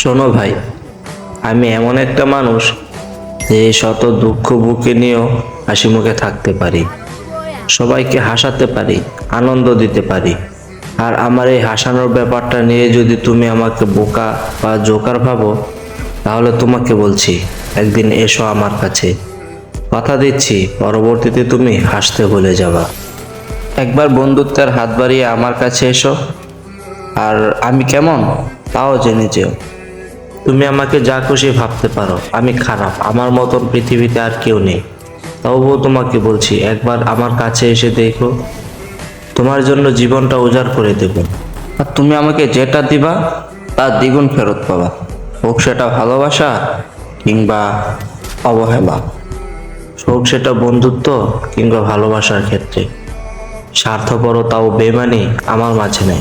শোনো ভাই, আমি এমন একটা মানুষ যে শত দুঃখ বুকে নিয়েও হাসি মুখে থাকতে পারি। সবাইকে হাসাতে পারি, আনন্দ দিতে পারি। আর আমার এই হাসানোর ব্যাপারটা নিয়ে যদি তুমি আমাকে বোকা বা জোকার ভাবো, তাহলে তোমাকে বলছি, একদিন এসো আমার কাছে। কথা দিচ্ছি, পরবর্তীতে তুমি হাসতে ভুলে যাবা। একবার বন্ধুত্বের হাত বাড়িয়ে আমার কাছে এসো। আর আমি কেমন, তাও জেনে যেও। তুমি আমাকে যা খুশি ভাবতে পারো, আমি খারাপ। আমার মতন পৃথিবীতে আর কেউ নেই। তবুও তোমাকে বলছি, একবার আমার কাছে এসে দেখো। তোমার জন্য জীবনটা উজাড় করে দেব। আর তুমি আমাকে যেটা দিবা তার দ্বিগুণ ফেরত পাবা। হোক সেটা ভালোবাসা কিংবা অবহেলা। হোক সেটা বন্ধুত্ব কিংবা ভালোবাসার ক্ষেত্রে। স্বার্থপরতা ও বেমানি আমার মাঝে নেই।